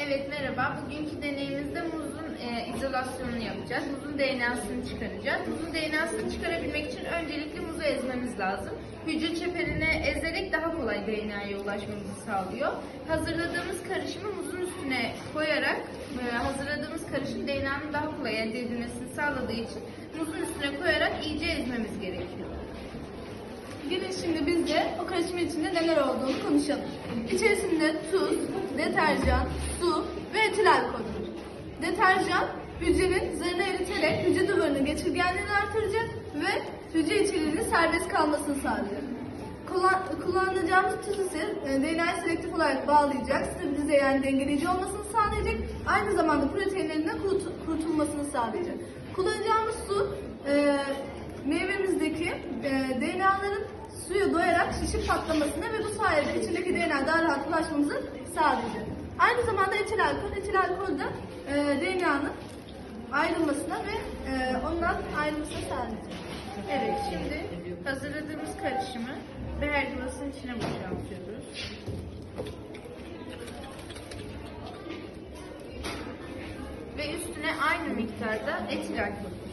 Evet merhaba. Bugünkü deneyimizde muzun e, izolasyonunu yapacağız. Muzun DNA'sını çıkaracağız. Muzun DNA'sını çıkarabilmek için öncelikle muzu ezmemiz lazım. Hücre çeperine ezerek daha kolay DNA'ya ulaşmamızı sağlıyor. Hazırladığımız karışımı muzun üstüne koyarak e, hazırladığımız karışım DNA'nın daha kolay elde edilmesini sağladığı için muzun üstüne koyarak iyice ezmemiz gerekiyor. De o karışımın içinde neler olduğunu konuşalım. İçerisinde tuz, deterjan, su ve etil alkoldür. Deterjan hücrenin zarını eriterek hücre duvarının geçirgenliğini artıracak ve hücre içeriğinin serbest kalmasını sağlayacak. Kullan- kullanacağımız tuz ise e, DNA'yı selektif olarak bağlayacak, stabilize yani dengeleyici olmasını sağlayacak, aynı zamanda proteinlerinin kurut- kurutulmasını sağlayacak. Kullanacağımız su e, meyvemizdeki e, DNA'ların suya doyarak şişip patlamasına ve bu sayede içindeki DNA daha rahat ulaşmamızı sağlayacak. Aynı zamanda etil alkol, etil alkol de e, DNA'nın ayrılmasına ve e, ondan ayrılmasına sağlayacak. Evet şimdi hazırladığımız karışımı beher yuvasının içine boşaltıyoruz. Ve üstüne aynı miktarda etil alkol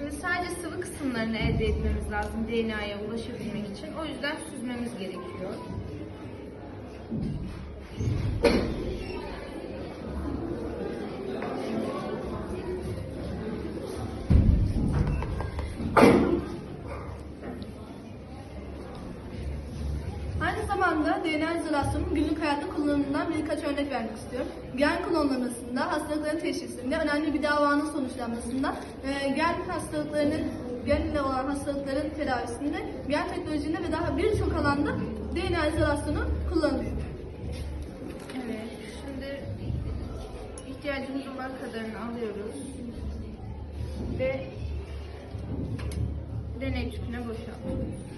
Şimdi sadece sıvı kısımlarını elde etmemiz lazım DNA'ya ulaşabilmek için. O yüzden süzmemiz gerekiyor. Aynı zamanda DNA izolasyonunun günlük hayatta kullanımından birkaç örnek vermek istiyorum. Gen klonlamasında, hastalıkların teşhisinde, önemli bir davanın sonuçlanmasında, e, gen hastalıklarının, gen ile olan hastalıkların tedavisinde, gen teknolojisinde ve daha birçok alanda DNA izolasyonu kullanılıyor. Evet, şimdi ihtiyacımız olan kadarını alıyoruz ve deney tüpüne boşaltıyoruz.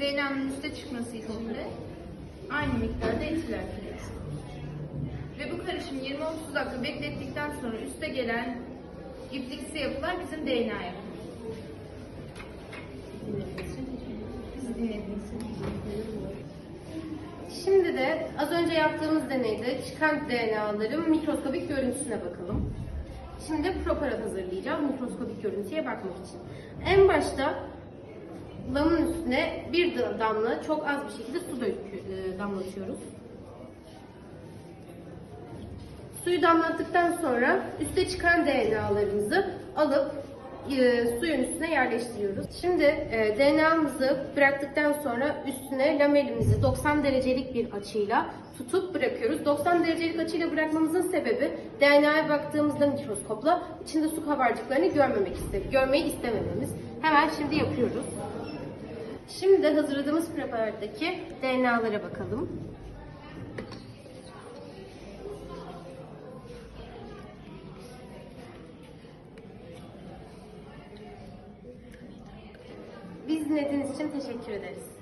DNA'nın üste çıkması için de aynı miktarda etil alkol ekliyoruz. Ve bu karışım 20-30 dakika beklettikten sonra üste gelen ipliksi yapılar bizim DNA yapımız. De az önce yaptığımız deneyde çıkan DNA'ların mikroskobik görüntüsüne bakalım. Şimdi preparat hazırlayacağım mikroskobik görüntüye bakmak için. En başta lamın üstüne bir damla çok az bir şekilde su e, damlatıyoruz. Suyu damlattıktan sonra üste çıkan DNA'larımızı alıp e, suyun üstüne yerleştiriyoruz. Şimdi e, DNA'mızı bıraktıktan sonra üstüne lamelimizi 90 derecelik bir açıyla tutup bırakıyoruz. 90 derecelik açıyla bırakmamızın sebebi DNA'ya baktığımızda mikroskopla içinde su kabarcıklarını görmemek iste görmeyi istemememiz. Hemen şimdi yapıyoruz. Şimdi de hazırladığımız preparattaki DNA'lara bakalım. Biz dinlediğiniz için teşekkür ederiz.